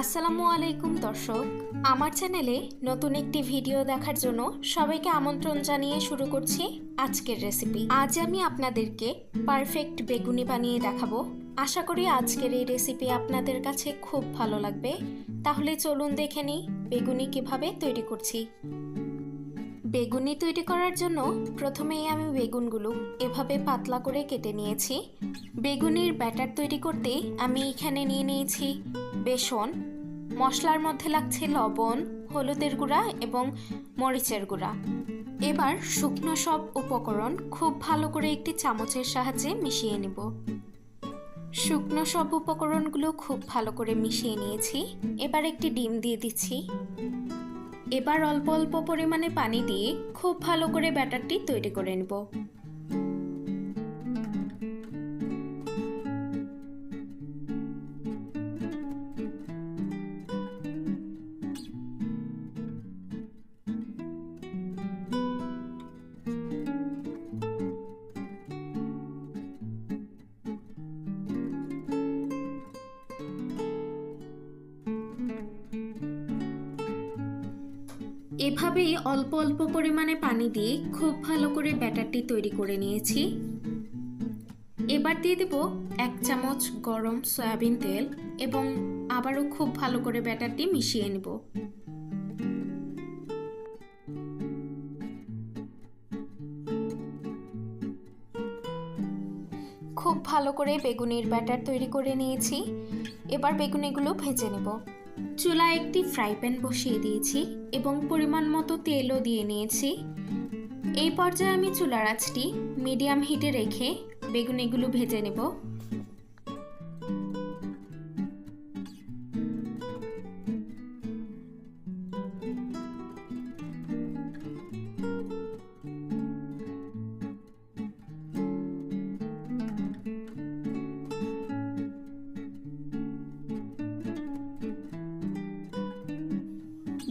আসসালামু আলাইকুম, দর্শক। আমার চ্যানেলে নতুন একটি ভিডিও দেখার জন্য সবাইকে আমন্ত্রণ জানিয়ে শুরু করছি আজকের রেসিপি আজ আমি আপনাদেরকে পারফেক্ট বেগুনি বানিয়ে দেখাবো। আশা করি আজকের এই রেসিপি আপনাদের কাছে খুব ভালো লাগবে। তাহলে চলুন দেখে নিই বেগুনি কীভাবে তৈরি করছি। বেগুনি তৈরি করার জন্য প্রথমেই আমি বেগুনগুলো এভাবে পাতলা করে কেটে নিয়েছি। বেগুনির ব্যাটার তৈরি করতে আমি এখানে নিয়ে নিয়েছি বেসন, মশলার মধ্যে লাগছে লবণ, হলুদের গুঁড়া এবং মরিচের গুঁড়া। এবার শুকনো সব উপকরণ খুব ভালো করে একটি চামচের সাহায্যে মিশিয়ে নেব। শুকনো সব উপকরণগুলো খুব ভালো করে মিশিয়ে নিয়েছি। এবার একটি ডিম দিয়ে দিচ্ছি। এবার অল্প অল্প পরিমাণে পানি দিয়ে খুব ভালো করে ব্যাটারটি তৈরি করে নেব। এভাবেই অল্প অল্প পরিমাণে পানি দিয়ে খুব ভালো করে ব্যাটারটি তৈরি করে নিয়েছি। এবার দিয়ে দেব এক চামচ গরম সয়াবিন তেল এবং আবারও খুব ভালো করে ব্যাটারটি মিশিয়ে নেব। খুব ভালো করে বেগুনের ব্যাটার তৈরি করে নিয়েছি। এবার বেগুনিগুলো ভেজে নেব। চুলায় একটি ফ্রাই প্যান বসিয়ে দিয়েছি এবং পরিমাণ মতো তেলও দিয়ে নিয়েছি। এই পর্যায়ে আমি চুলার আঁচটি মিডিয়াম হিটে রেখে বেগুনিগুলো ভেজে নেব।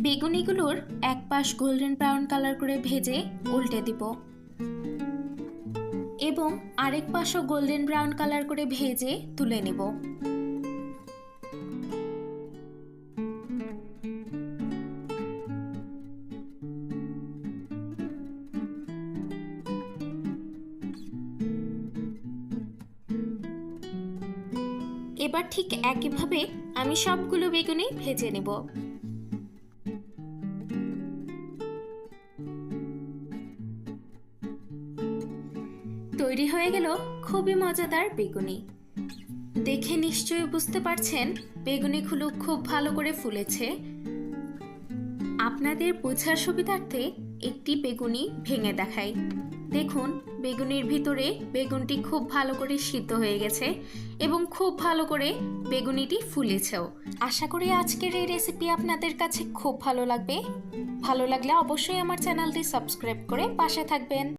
বেগুনিগুলোর এক পাশ গোল্ডেন ব্রাউন কালার করে ভেজে উল্টে দিব। এবং আরেক পাশও গোল্ডেন ব্রাউন কালার করে ভেজে তুলে নেব। এবার ঠিক একইভাবে আমি সবগুলো বেগুনি ভেজে নেব। তৈরি হয়ে গেল খুবই মজাদার বেগুনি। দেখে নিশ্চয়ই বুঝতে পারছেন বেগুনিগুলো খুব ভালো করে ফুলেছে। আপনাদের বোঝার সুবিধার্থে একটি বেগুনি ভেঙে দেখাই। দেখুন, বেগুনির ভিতরে বেগুনটি খুব ভালো করে সিদ্ধ হয়ে গেছে এবং খুব ভালো করে বেগুনিটি ফুলেছেও। আশা করি আজকের এই রেসিপি আপনাদের কাছে খুব ভালো লাগবে। ভালো লাগলে অবশ্যই আমার চ্যানেলটি সাবস্ক্রাইব করে পাশে থাকবেন।